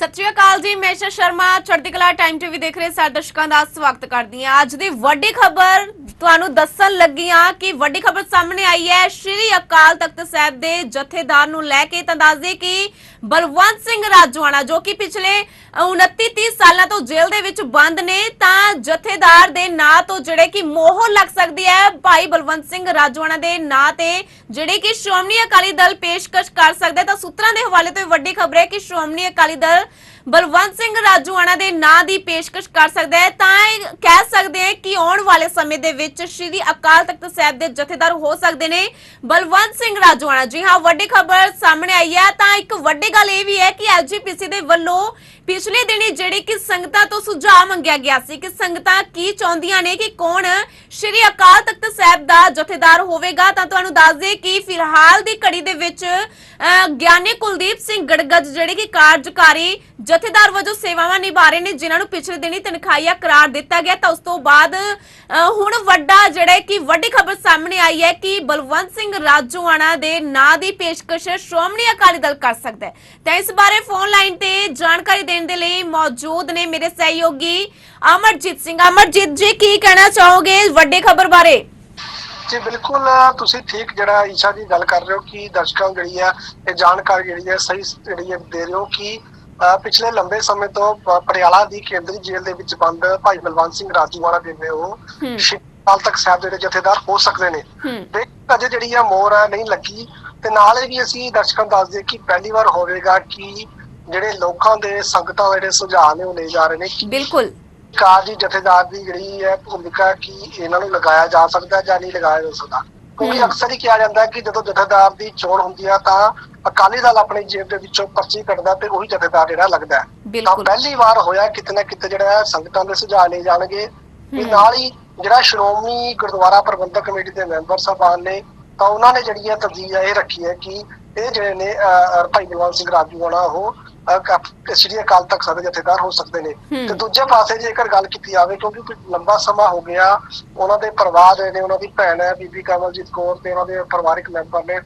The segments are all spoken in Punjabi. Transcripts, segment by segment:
ਸਤਿ ਸ਼੍ਰੀ ਅਕਾਲ ਜੀ, ਮੈਂ ਸ਼ਾ ਸ਼ਰਮਾ, ਚੜ੍ਹਦੀ ਕਲਾ ਟਾਈਮ ਟੀਵੀ ਦੇਖ ਰਹੇ ਸਾਰੇ ਦਰਸ਼ਕਾਂ ਦਾ ਸਵਾਗਤ ਕਰਦੀ ਹਾਂ। ਅੱਜ ਦੀ ਵੱਡੀ ਖਬਰ ਤੁਹਾਨੂੰ ਦੱਸਣ ਲੱਗੀ ਹਾਂ ਕਿ ਵੱਡੀ ਖਬਰ ਸਾਹਮਣੇ ਆਈ ਹੈ। ਸ਼੍ਰੀ ਅਕਾਲ ਤਖਤ ਸਾਹਿਬ ਦੇ ਜਥੇਦਾਰ ਨੂੰ ਲੈ ਕੇ ਤਾਂ ਦੱਸਦੇ ਕਿ ਬਲਵੰਤ ਸਿੰਘ ਰਾਜਵਾਨਾ ਜੋ ਕਿ ਪਿਛਲੇ 29 30 ਸਾਲਾਂ ਤੋਂ ਜੇਲ੍ਹ ਦੇ ਵਿੱਚ ਬੰਦ ਨੇ, ਤਾਂ ਜਥੇਦਾਰ ਦੇ ਨਾਂ ਤੋਂ ਜਿਹੜੇ ਕਿ ਮੋਹਰ ਲੱਗ ਸਕਦੀ ਹੈ, ਭਾਈ ਬਲਵੰਤ ਸਿੰਘ ਰਾਜਵਾਨਾ ਦੇ ਨਾਂ ਤੇ ਜਿਹੜੇ ਕਿ ਸ਼੍ਰੋਮਣੀ ਅਕਾਲੀ ਦਲ ਪੇਸ਼ਕਸ਼ ਕਰ ਸਕਦਾ ਤਾਂ ਸੂਤਰਾਂ ਦੇ ਹਵਾਲੇ ਤੋਂ ਇਹ ਵੱਡੀ ਖਬਰ ਹੈ ਕਿ ਸ਼੍ਰੋਮਣੀ ਅਕਾਲੀ ਦਲ ਬਲਵੰਤ ਸਿੰਘ ਰਾਜੂਆਣਾ ਦੇ ਨਾਂ ਦੀ ਪੇਸ਼ਕਸ਼ ਕਰ ਸਕਦਾ ਹੈ। ਤਾਂ ਇਹ ਕਹਿ ਸਕਦੇ ਹਾਂ ਕਿ ਆਉਣ ਵਾਲੇ ਸਮੇਂ ਦੇ ਵਿੱਚ ਸ਼੍ਰੀ ਅਕਾਲ ਤਖਤ ਸਾਹਿਬ ਦੇ ਜਥੇਦਾਰ ਹੋ ਸਕਦੇ ਨੇ। ਬਲਵੰਤ ਸਿੰਘ ਰਾਜੂਆਣਾ, ਜੀ ਹਾਂ, ਵੱਡੀ ਖਬਰ ਸਾਹਮਣੇ ਆਈ ਹੈ। ਤਾਂ ਇੱਕ ਵੱਡੀ ਗੱਲ ਇਹ ਵੀ ਹੈ ਕਿ ਐਸਜੀਪੀਸੀ ਦੇ ਵੱਲੋਂ ਪਿਛਲੇ ਦਿਨੀ ਜਿਹੜੀ ਕਿ ਸੰਗਤਾਂ ਤੋਂ ਸੁਝਾਅ ਮੰਗਿਆ ਗਿਆ ਸੀ ਕਿ ਸੰਗਤਾਂ ਕੀ ਚਾਹੁੰਦੀਆਂ ਨੇ ਕਿ ਕੌਣ ਸ਼੍ਰੀ ਅਕਾਲ ਤਖਤ ਸਾਹਿਬ ਦਾ ਜਥੇਦਾਰ ਹੋਵੇਗਾ ਤਾਂ ਤੁਹਾਨੂੰ ਦੱਸ ਦਈਏ ਕਿ ਫਿਲਹਾਲ ਦੀ ਘੜੀ ਦੇ ਵਿੱਚ ਅਹ, ਗਿਆਨੀ ਕੁਲਦੀਪ ਸਿੰਘ ਗੜਗੜ ਜਿਹੜੇ ਕਿ ਕਾਰਜਕਾਰੀ ਜਥੇਦਾਰ ਵਜੋਂ ਸੇਵਾਵਾਂ ਨਿਭਾ ਰਹੇ ਨੇ ਜਿਨ੍ਹਾਂ ਨੂੰ ਪਿਛਲੇ ਦਿਨੀ ਤਨਖਾਹੀਆ ਕਰਾਰ ਦਿੱਤਾ ਗਿਆ ਤਾਂ ਉਸ ਤੋਂ ਬਾਅਦ ਹੁਣ ਵੱਡਾ ਜਿਹੜਾ ਕਿ ਵੱਡੀ ਖਬਰ ਸਾਹਮਣੇ ਆਈ ਹੈ ਕਿ ਬਲਵੰਤ ਸਿੰਘ ਰਾਜੋਆਣਾ ਦੇ ਨਾਂ ਦੀ ਪੇਸ਼ਕਸ਼ ਸ਼੍ਰੋਮਣੀ ਅਕਾਲੀ ਦਲ ਕਰ ਸਕਦਾ ਹੈ। ਤਾਂ ਇਸ ਬਾਰੇ ਫੋਨ ਲਾਈਨ ਤੇ ਜਾਣਕਾਰੀ ਦੇਣ ਦੇ ਲਈ ਮੌਜੂਦ ਨੇ ਮੇਰੇ ਸਹਿਯੋਗੀ ਅਮਰਜੀਤ ਸਿੰਘ। ਅਮਰਜੀਤ ਜੀ, ਕੀ ਕਹਿਣਾ ਚਾਹੋਗੇ ਵੱਡੀ ਖਬਰ ਬਾਰੇ? ਜੀ, ਬਿਲਕੁਲ ਤੁਸੀਂ ਠੀਕ ਜਿਹੜਾ ਈਸ਼ਾ ਜੀ ਗੱਲ ਕਰ ਰਹੇ ਹੋ ਕਿ ਦਰਸ਼ਕਾਂ ਨੂੰ ਜਿਹੜੀ ਹੈ ਇਹ ਜਾਣਕਾਰੀ ਜਿਹੜੀ ਹੈ ਸਹੀ ਜਿਹੜੀ ਹੈ ਦੇ ਰਹੇ ਹੋ ਕਿ ਪਿਛਲੇ ਲੰਬੇ ਸਮੇਂ ਤੋਂ ਪਟਿਆਲਾ ਦੀ ਕੇਂਦਰੀ ਜੇਲ੍ਹ ਦੇ ਵਿੱਚ ਬੰਦ ਭਾਈ ਬਲਵੰਤ ਸਿੰਘ ਰਾਜੂਵਾਲਾ ਦੇ ਨੇ ਉਹ ਅਕਾਲ ਤਖਤ ਸਾਹਿਬ ਦੇ ਜਥੇਦਾਰ ਹੋ ਸਕਦੇ ਨੇ। ਤੇ ਅਜੇ ਜਿਹੜੀ ਆ ਮੋਹਰ ਹੈ ਨਹੀਂ ਲੱਗੀ। ਤੇ ਨਾਲ ਹੀ ਵੀ ਅਸੀਂ ਦਰਸ਼ਕਾਂ ਨੂੰ ਦੱਸ ਦਈਏ ਕਿ ਪਹਿਲੀ ਵਾਰ ਹੋਵੇਗਾ ਕਿ ਜਿਹੜੇ ਲੋਕਾਂ ਦੇ ਸੰਗਤਾਂ ਦੇ ਜਿਹੜੇ ਸੁਝਾਅ ਨੇ ਉਹ ਲਏ ਜਾ ਰਹੇ ਨੇ। ਬਿਲਕੁਲ। ਕਾਜੀ ਜਥੇਦਾਰ ਦੀ ਜਿਹੜੀ ਹੈ ਭੂਮਿਕਾ ਕਿ ਇਹਨਾਂ ਨੂੰ ਲਗਾਇਆ ਜਾ ਸਕਦਾ ਜਾਂ ਨਹੀਂ ਲਗਾਇਆ ਜਾ ਸਕਦਾ। ਕਿਉਂਕਿ। ਅਕਸਰ ਹੀ ਕਿਹਾ ਜਾਂਦਾ ਹੈ ਕਿ ਜਦੋਂ ਜਥੇਦਾਰ ਦੀ ਚੋਣ ਹੁੰਦੀ ਆ ਤਾਂ ਅਕਾਲੀ ਦਲ ਆਪਣੀ ਜੇਬ ਦੇ ਵਿੱਚੋਂ ਪਰਚੀ ਕੱਢਦਾ ਤੇ ਉਹੀ ਜਥੇਦਾਰ ਜਿਹੜਾ ਲੱਗਦਾ ਤਾਂ ਪਹਿਲੀ ਵਾਰ ਹੋਇਆ ਕਿਤੇ ਨਾ ਕਿਤੇ ਜਿਹੜਾ ਸੰਗਤਾਂ ਦੇ ਸੁਝਾਅ ਲਏ ਜਾਣਗੇ ਤੇ। ਨਾਲ ਹੀ ਜਿਹੜਾ ਸ਼੍ਰੋਮਣੀ ਗੁਰਦੁਆਰਾ ਪ੍ਰਬੰਧਕ ਕਮੇਟੀ ਦੇ ਮੈਂਬਰ ਸਾਹਿਬਾਨ ਨੇ ਤਾਂ ਉਹਨਾਂ ਨੇ ਜਿਹੜੀ ਹੈ ਤਰਜੀਹ ਇਹ ਰੱਖੀ ਹੈ ਕਿ ਇਹ ਜਿਹੜੇ ਨੇ ਭਾਈ ਬਲਵੰਤ ਸਿੰਘ ਰਾਜੂਵਾਲਾ ਉਹ ਅਹ, ਕ- ਸ਼੍ਰੀ ਅਕਾਲ ਤਖਤ ਸਾਹਿਬ ਜਥੇਦਾਰ ਹੋ ਸਕਦੇ ਨੇ। ਤੇ ਦੂਜੇ ਪਾਸੇ ਜੇਕਰ ਗੱਲ ਕੀਤੀ ਜਾਵੇ ਕਿਉਂਕਿ ਲੰਬਾ ਸਮਾਂ ਹੋ ਗਿਆ ਉਹਨਾਂ ਦੇ ਪਰਿਵਾਰ ਦੇ ਨੇ ਉਹਨਾਂ ਦੀ ਭੈਣ ਹੈ ਬੀਬੀ ਕਮਲਜੀਤ ਕੌਰ ਤੇ ਉਹਨਾਂ ਦੇ ਪਰਿਵਾਰਕ ਮੈਂਬਰ ਨੇ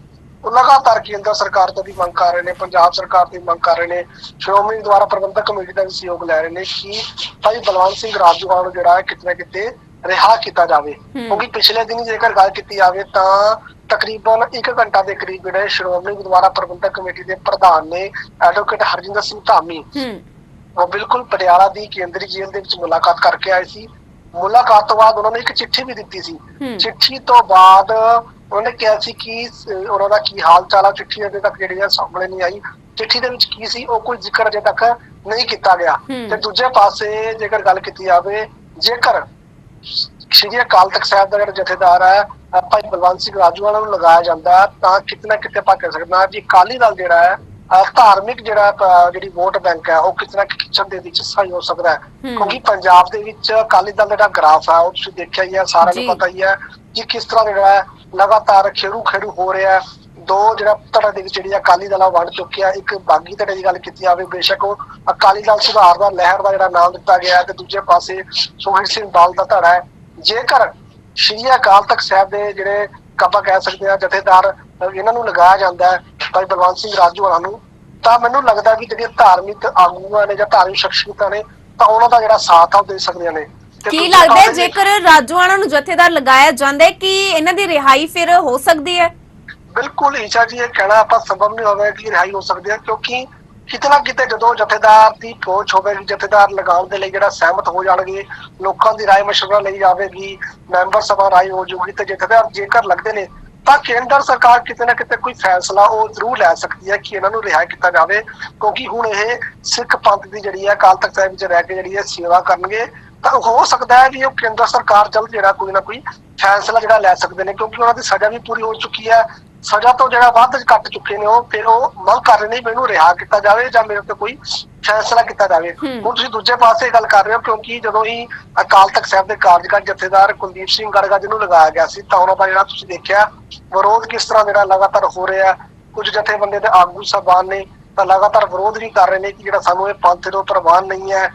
ਉਹ ਲਗਾਤਾਰ ਕੇਂਦਰ ਸਰਕਾਰ ਤੋਂ ਵੀ ਮੰਗ ਕਰ ਰਹੇ ਨੇ ਪੰਜਾਬ ਸਰਕਾਰ ਤੋਂ ਵੀ ਮੰਗ ਕਰ ਰਹੇ ਨੇ ਸ਼੍ਰੋਮਣੀ ਦੁਆਰਾ ਪ੍ਰਬੰਧਕ ਕਮੇਟੀ ਦਾ ਵੀ ਸਹਿਯੋਗ ਲੈ ਰਹੇ ਨੇ ਕਿ ਭਾਈ ਬਲਵੰਤ ਸਿੰਘ ਰਾਜੂਵਾਲ ਨੂੰ ਜਿਹੜਾ ਹੈ ਕਿਤੇ ਕਿਤੇ ਰਿਹਾ ਕੀਤਾ ਜਾਵੇ। ਕਿਉਂਕਿ ਪਿਛਲੇ ਦਿਨ ਜੇਕਰ ਗੱਲ ਕੀਤੀ ਜਾਵੇ ਤਾਂ ਤਕਰੀਬਨ 1 ਘੰਟਾ ਦੇ ਕਰੀਬ ਜਿਹੜੇ ਸ਼੍ਰੋਮਣੀ ਗੁਰਦੁਆਰਾ ਪ੍ਰਬੰਧਕ ਕਮੇਟੀ ਦੇ ਪ੍ਰਧਾਨ ਨੇ ਐਡਵੋਕੇਟ ਹਰਜਿੰਦਰ ਸਿੰਘ ਧਾਮੀ ਉਹ ਬਿਲਕੁਲ ਪਟਿਆਲਾ ਦੀ ਕੇਂਦਰੀ ਜੇਲ੍ਹ ਦੇ ਵਿੱਚ ਮੁਲਾਕਾਤ ਕਰਕੇ ਆਏ ਸੀ। ਮੁਲਾਕਾਤ ਤੋਂ ਬਾਅਦ ਉਹਨਾਂ ਨੇ ਇੱਕ ਚਿੱਠੀ ਵੀ ਦਿੱਤੀ ਸੀ। ਚਿੱਠੀ ਤੋਂ ਬਾਅਦ ਉਹਨੇ ਕਿਹਾ ਸੀ ਕਿ ਉਹਨਾਂ ਦਾ ਕੀ ਹਾਲ ਚਾਲ ਆ ਚਿੱਠੀ ਅਜੇ ਤੱਕ ਜਿਹੜੀ ਆ ਸਾਹਮਣੇ ਨਹੀਂ ਆਈ ਚਿੱਠੀ ਦੇ ਵਿੱਚ ਕੀ ਸੀ ਉਹ ਕੋਈ ਜ਼ਿਕਰ ਅਜੇ ਤੱਕ ਨਹੀਂ ਕੀਤਾ ਗਿਆ। ਤੇ ਦੂਜੇ ਪਾਸੇ ਜੇਕਰ ਗੱਲ ਕੀਤੀ ਜਾਵੇ ਜੇਕਰ ਸ਼੍ਰੀ ਅਕਾਲ ਤਖਤ ਸਾਹਿਬ ਦਾ ਜਿਹੜਾ ਜਥੇਦਾਰ ਹੈ ਭਾਈ ਬਲਵੰਤ ਸਿੰਘ ਰਾਜੂਵਾਲਾ ਨੂੰ ਲਗਾਇਆ ਜਾਂਦਾ ਤਾਂ ਕਿਤੇ ਨਾ ਕਿਤੇ ਆਪਾਂ ਕਹਿ ਸਕਦੇ ਹਾਂ ਜੀ ਅਕਾਲੀ ਦਲ ਜਿਹੜਾ ਹੈ ਧਾਰਮਿਕ ਜਿਹੜਾ ਜਿਹੜੀ ਵੋਟ ਬੈਂਕ ਹੈ ਉਹ ਕਿਤੇ ਨਾ ਖਿੱਚਣ ਦੇ ਵਿੱਚ ਸਹੀ ਹੋ ਸਕਦਾ ਹੈ। ਕਿਉਂਕਿ ਪੰਜਾਬ ਦੇ ਵਿੱਚ ਅਕਾਲੀ ਦਲ ਦਾ ਜਿਹੜਾ ਗ੍ਰਾਫ ਹੈ ਉਹ ਤੁਸੀਂ ਦੇਖਿਆ ਹੀ ਹੈ ਸਾਰਿਆਂ। ਨੂੰ ਪਤਾ ਹੀ ਹੈ ਕਿ ਕਿਸ ਤਰ੍ਹਾਂ ਜਿਹੜਾ ਹੈ ਲਗਾਤਾਰ ਖੇੜੂ ਖੇੜੂ ਹੋ ਰਿਹਾ ਦੋ ਜਿਹੜਾ ਧੜੇ ਦੇ ਵਿੱਚ ਜਿਹੜੀ ਅਕਾਲੀ ਦਲ ਆ, ਵੰਡ ਚੁੱਕਿਆ ਇੱਕ ਬਾਗੀ ਧੜੇ ਦੀ ਗੱਲ ਕੀਤੀ ਜਾਵੇ, ਬੇਸ਼ੱਕ ਉਹ ਅਕਾਲੀ ਦਲ ਸੁਧਾਰ ਦਾ ਲਹਿਰ ਦਾ ਜਿਹੜਾ ਨਾਮ ਦਿੱਤਾ ਗਿਆ ਤੇ ਦੂਜੇ ਪਾਸੇ ਸੁਖਬੀਰ ਸਿੰਘ ਬਾਲ ਦਾ ਧੜਾ ਹੈ। ਜੇਕਰ ਸ਼੍ਰੀ ਅਕਾਲ ਤਖਤ ਸਾਹਿਬ ਦੇ ਜਿਹੜੇ ਆਪਾਂ ਕਹਿ ਸਕਦੇ ਆ, ਜਥੇਦਾਰ ਇਹਨਾਂ ਨੂੰ ਲਗਾਇਆ ਜਾਂਦਾ ਹੈ, ਭਾਈ ਬਲਵੰਤ ਸਿੰਘ ਰਾਜੂ ਰਾਜੂਵਾਲਾ ਨੂੰ, ਤਾਂ ਮੈਨੂੰ ਲੱਗਦਾ ਵੀ ਜਿਹੜੀਆਂ ਧਾਰਮਿਕ ਆਗੂਆਂ ਨੇ ਜਾਂ ਧਾਰਮਿਕ ਸ਼ਖਸੀਅਤਾਂ ਨੇ, ਤਾਂ ਉਹਨਾਂ ਦਾ ਜਿਹੜਾ ਸਾਥ ਆ ਉਹ ਦੇ ਸਕਦੀਆਂ ਨੇ। ਕੀ ਦੂਜੇ ਲੱਗਦਾ ਹੈ ਪਾਸੇ ਜੇ- ਜੇਕਰ ਰਾਜੋਆਣਾ ਨੂੰ ਜਥੇਦਾਰ ਲਗਾਇਆ ਜਾਂਦਾ ਹੈ ਕਿ ਇਹਨਾਂ ਦੀ ਰਿਹਾਈ ਫਿਰ ਹੋ ਸਕਦੀ ਹੈ ਬਿਲਕੁਲ ਈਸ਼ਾ ਜੀ ਇਹ ਕਹਿਣਾ ਆਪਾਂ ਸੰਭਵ ਨਹੀਂ ਹੋਵੇਗਾ ਕਿ ਰਿਹਾਈ ਹੋ ਸਕਦੀ ਹੈ ਕਿਉਂਕਿ ਕਿਤੇ ਨਾ ਕਿਤੇ ਜਦੋਂ ਜਥੇਦਾਰ ਦੀ ਪਹੁੰਚ ਹੋਵੇਗੀ ਜਥੇਦਾਰ ਲਗਾਉਣ ਦੇ ਲਈ ਜਿਹੜਾ ਸਹਿਮਤ ਹੋ ਜਾਣਗੇ ਲੋਕਾਂ ਦੀ رائے مشورہ ਲਈ ਜਾਵੇਗੀ ਮੈਂਬਰ ਸਭਾ ਰਾਏ ਹੋ ਜੂਗੀ ਤੇ ਜਥੇਦਾਰ ਜੇਕਰ ਲੱਗਦੇ ਨੇ ਤਾਂ ਕੇਂਦਰ ਸਰਕਾਰ ਕਿਤੇ ਨਾ ਕਿਤੇ ਕੋਈ ਫੈਸਲਾ ਉਹ ਜ਼ਰੂਰ ਲੈ ਸਕਦੀ ਹੈ ਕਿ ਇਹਨਾਂ ਨੂੰ ਰਿਹਾ ਕੀਤਾ ਜਾਵੇ ਕਿਉਂਕਿ ਹੁਣ ਇਹ ਸਿੱਖ ਪੰਥ ਦੀ ਜਿਹੜੀ ਹੈ ਅਕਾਲ ਤਖਤ ਸਾਹਿਬ ਵਿੱਚ ਰਹਿ ਕੇ ਜਿਹੜੀ ਹੈ ਸੇਵਾ ਕਰਨਗੇ ਤਾਂ ਹੋ ਸਕਦਾ ਹੈ ਵੀ ਉਹ ਕੇਂਦਰ ਸਰਕਾਰ ਜਲਦ ਜਿਹੜਾ ਕੋਈ ਨਾ ਕੋਈ ਫੈਸਲਾ ਜਿਹੜਾ ਲੈ ਸਕਦੇ ਨੇ ਕਿਉਂਕਿ ਉਹਨਾਂ ਦੀ ਸਜ਼ਾ ਵੀ ਪੂਰੀ ਹੋ ਚੁੱਕੀ ਹੈ ਸਜ਼ਾ ਤੋਂ ਜਿਹੜਾ ਵੱਧ ਕੱਟ ਚੁੱਕੇ ਨੇ ਉਹ ਫਿਰ ਉਹ ਮੰਗ ਕਰ ਰਹੇ ਨੇ ਮੈਨੂੰ ਰਿਹਾ ਕੀਤਾ ਜਾਵੇ ਜਾਂ ਮੇਰੇ ਤੇ ਕੋਈ ਫੈਸਲਾ ਕੀਤਾ ਜਾਵੇ। ਹੁਣ ਤੁਸੀਂ ਦੂਜੇ ਪਾਸੇ ਗੱਲ ਕਰ ਰਹੇ ਹੋ ਕਿਉਂਕਿ ਜਦੋਂ ਹੀ ਅਕਾਲ ਤਖਤ ਸਾਹਿਬ ਦੇ ਕਾਰਜਕਾਰੀ ਜਥੇਦਾਰ ਕੁਲਦੀਪ ਸਿੰਘ ਗੜਗਾ ਜਿਹਨੂੰ ਲਗਾਇਆ ਗਿਆ ਸੀ ਤਾਂ ਉਹਨਾਂ ਦਾ ਜਿਹੜਾ ਤੁਸੀਂ ਦੇਖਿਆ ਵਿਰੋਧ ਕਿਸ ਤਰ੍ਹਾਂ ਜਿਹੜਾ ਲਗਾਤਾਰ ਹੋ ਰਿਹਾ। ਕੁਝ ਜਥੇਬੰਦੇ ਦੇ ਆਗੂ ਸਾਹਿਬਾਨ ਨੇ ਤਾਂ ਲਗਾਤਾਰ ਵਿਰੋਧ ਵੀ ਕਰ ਰਹੇ ਨੇ ਕਿ ਜਿਹੜਾ ਸਾਨੂੰ ਇਹ ਪੰਥ ਤੋਂ ਪ੍ਰਵਾਨ ਨਹੀਂ ਹੈ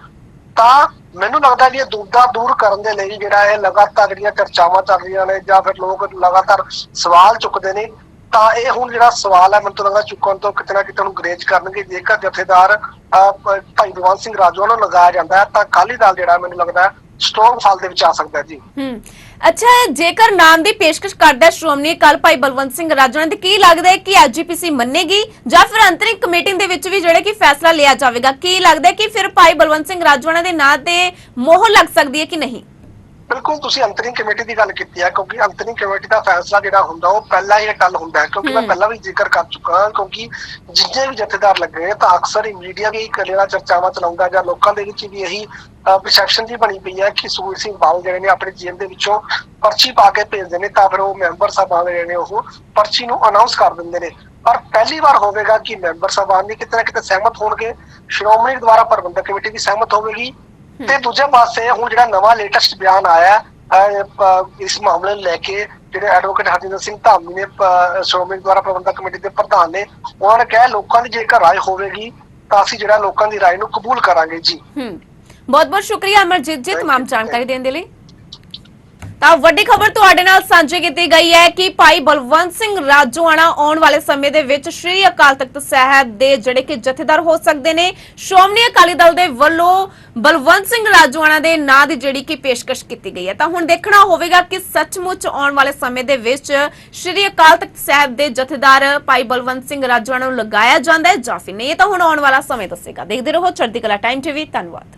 ਤਾਂ ਮੈਨੂੰ ਲੱਗਦਾ ਵੀ ਇਹ ਦੁਬਦਾ ਦੂਰ ਕਰਨ ਦੇ ਲਈ ਜਿਹੜਾ ਇਹ ਲਗਾਤਾਰ ਜਿਹੜੀਆਂ ਚਰਚਾਵਾਂ ਚੱਲ ਰਹੀਆਂ ਨੇ ਜਾਂ ਫਿਰ ਲੋਕ ਲਗਾਤਾਰ ਸਵਾਲ ਚੁੱਕਦੇ ਨੇ ਤਾਂ ਇਹ ਹੁਣ ਜਿਹੜਾ ਸਵਾਲ ਹੈ ਮੈਨੂੰ ਤਾਂ ਲੱਗਦਾ ਚੁੱਕਣ ਤੋਂ ਕਿਤੇ ਨਾ ਕਿਤੇ ਨੂੰ ਗਰੇਜ ਕਰਨਗੇ। ਜੇਕਰ ਜਥੇਦਾਰ ਅਹ, ਭਾਈ ਬਲਵੰਤ ਸਿੰਘ ਰਾਜੂ ਨੂੰ ਲਗਾਇਆ ਜਾਂਦਾ ਹੈ ਤਾਂ ਅਕਾਲੀ ਦਲ ਜਿਹੜਾ ਮੈਨੂੰ ਲੱਗਦਾ ਸਟਰੋਂਗ ਫਾਲ ਦੇ ਵਿੱਚ ਆ ਸਕਦਾ ਜੀ। ਹੂੰ। ਅੱਛਾ, ਜੇਕਰ ਨਾਮ ਦੀ ਪੇਸ਼ਕਸ਼ ਕਰਦਾ ਸ਼੍ਰੋਮਣੀ ਅਕਾਲੀ ਭਾਈ ਬਲਵੰਤ ਸਿੰਘ ਰਾਜੋਣਾ ਤੇ ਕੀ ਲੱਗਦਾ ਹੈ ਕਿ ਐਜੀਪੀਸੀ ਮੰਨੇਗੀ ਜਾਂ ਫਿਰ ਅੰਤਰਿਮ ਕਮੇਟੀ ਦੇ ਵਿੱਚ ਵੀ ਜਿਹੜਾ ਕਿ ਫੈਸਲਾ ਲਿਆ ਜਾਵੇਗਾ? ਕੀ ਲੱਗਦਾ ਹੈ ਕਿ ਫਿਰ ਭਾਈ ਬਲਵੰਤ ਸਿੰਘ ਰਾਜੋਣਾ ਦੇ ਨਾਂ ਤੇ ਮੋਹਰ ਲੱਗ ਸਕਦੀ ਹੈ ਕਿ ਨਹੀਂ? ਬਿਲਕੁਲ ਤੁਸੀਂ ਅੰਤਰਿੰਗ ਕਮੇਟੀ ਦੀ ਗੱਲ ਕੀਤੀ ਹੈ ਕਿਉਂਕਿ ਅੰਤਰਿੰਗ ਕਮੇਟੀ ਦਾ ਫੈਸਲਾ ਜਿਹੜਾ ਹੁੰਦਾ ਉਹ ਪਹਿਲਾਂ ਹੀ ਟੱਲ ਹੁੰਦਾ ਹੈ ਕਿਉਂਕਿ ਮੈਂ। ਪਹਿਲਾਂ ਵੀ ਜ਼ਿਕਰ ਕਰ ਚੁੱਕਾ ਹਾਂ ਕਿਉਂਕਿ ਜਿੰਨੇ ਵੀ ਜਥੇਦਾਰ ਲੱਗੇ ਨੇ ਤਾਂ ਅਕਸਰ ਹੀ ਮੀਡੀਆ ਵੀ ਕਲੇਰਾ ਚਰਚਾਵਾਂ ਚਲਾਉਂਦਾ ਜਾਂ ਲੋਕਾਂ ਦੇ ਵਿੱਚ ਵੀ ਇਹੀ ਪਰਸੈਪਸ਼ਨ ਜੀ ਬਣੀ ਪਈ ਹੈ ਕਿ ਸੂਰ ਸਿੰਘ ਬਾਲ ਜਿਹੜੇ ਨੇ ਆਪਣੀ ਜੇਬ ਦੇ ਵਿੱਚੋਂ ਪਰਚੀ ਪਾ ਕੇ ਭੇਜਦੇ ਨੇ ਤਾਂ ਫਿਰ ਉਹ ਮੈਂਬਰ ਸਾਹਿਬਾਨ ਜਿਹੜੇ ਨੇ ਉਹ ਪਰਚੀ ਨੂੰ ਅਨਾਉਂਸ ਕਰ ਦਿੰਦੇ ਨੇ। ਪਰ ਪਹਿਲੀ ਵਾਰ ਹੋਵੇਗਾ ਕਿ ਮੈਂਬਰ ਸਾਹਿਬਾਨ ਵੀ ਕਿਤੇ ਨਾ ਕਿਤੇ ਸਹਿਮਤ ਹੋਣਗੇ। ਸ਼੍ਰੋਮਣੀ ਦੁਆਰਾ ਪ੍ਰਬੰਧਕ ਕਮੇਟੀ ਵੀ ਸਹਿਮਤ ਹੋਵੇਗੀ। ਤੇ ਦੂਜੇ ਪਾਸੇ ਹੁਣ ਜਿਹੜਾ ਨਵਾਂ ਲੇਟੈਸਟ ਬਿਆਨ ਆਇਆ ਹੈ, ਅਹ, ਪ- ਇਸ ਮਾਮਲੇ ਨੂੰ ਲੈ ਕੇ ਜਿਹੜੇ ਐਡਵੋਕੇਟ ਹਰਜਿੰਦਰ ਸਿੰਘ ਧਾਮੀ ਨੇ ਪ- ਸ਼੍ਰੋਮਣੀ ਦੁਆਰਾ ਪ੍ਰਬੰਧਕ ਕਮੇਟੀ ਦੇ ਪ੍ਰਧਾਨ ਨੇ ਉਹਨਾਂ ਨੇ ਕਿਹਾ ਲੋਕਾਂ ਦੀ ਜੇਕਰ ਰਾਏ ਹੋਵੇਗੀ ਤਾਂ ਅਸੀਂ ਜਿਹੜਾ ਲੋਕਾਂ ਦੀ ਰਾਏ ਨੂੰ ਕਬੂਲ ਕਰਾਂਗੇ ਜੀ ਹੂੰ ਬਹੁਤ ਬਹੁਤ ਸ਼ੁਕਰੀਆ ਅਮਰਜੀਤ ਜੀ Thank तमाम you, ਜਾਣਕਾਰੀ thank ਦੇਣ ਦੇ ਲਈ ਤਾਂ ਵੱਡੀ ਖਬਰ ਤੁਹਾਡੇ ਨਾਲ ਸਾਂਝੀ ਕੀਤੀ ਗਈ ਹੈ ਕਿ ਭਾਈ ਬਲਵੰਤ ਸਿੰਘ ਰਾਜੋਆਣਾ ਆਉਣ ਵਾਲੇ ਸਮੇਂ ਦੇ ਵਿੱਚ ਸ੍ਰੀ ਅਕਾਲ ਤਖਤ ਸਾਹਿਬ ਦੇ ਜਿਹੜੇ ਕਿ ਜਥੇਦਾਰ ਹੋ ਸਕਦੇ ਨੇ, ਸ਼੍ਰੋਮਣੀ ਅਕਾਲੀ ਦਲ ਦੇ ਵੱਲੋਂ ਬਲਵੰਤ ਸਿੰਘ ਰਾਜੋਆਣਾ ਦੇ ਨਾਂ ਦੀ ਜਿਹੜੀ ਕਿ ਪੇਸ਼ਕਸ਼ ਕੀਤੀ ਗਈ ਹੈ। ਤਾਂ ਹੁਣ ਦੇਖਣਾ ਹੋਵੇਗਾ ਕਿ ਸੱਚਮੁੱਚ ਆਉਣ ਵਾਲੇ ਸਮੇਂ ਦੇ ਵਿੱਚ ਸ੍ਰੀ ਅਕਾਲ ਤਖਤ ਸਾਹਿਬ ਦੇ ਜਥੇਦਾਰ ਭਾਈ ਬਲਵੰਤ ਸਿੰਘ ਰਾਜੋਆਣਾ ਨੂੰ ਲਗਾਇਆ ਜਾਂਦਾ ਹੈ ਜਾਂ ਫਿਰ ਨਹੀਂ। ਇਹ ਤਾਂ ਹੁਣ ਆਉਣ ਵਾਲਾ ਸਮੇਂ ਦੱਸੇਗਾ। ਦੇਖਦੇ ਰਹੋ ਚੜ੍ਹਦੀ ਕਲਾ ਟਾਈਮ ਟੀਵੀ। ਧੰਨਵਾਦ।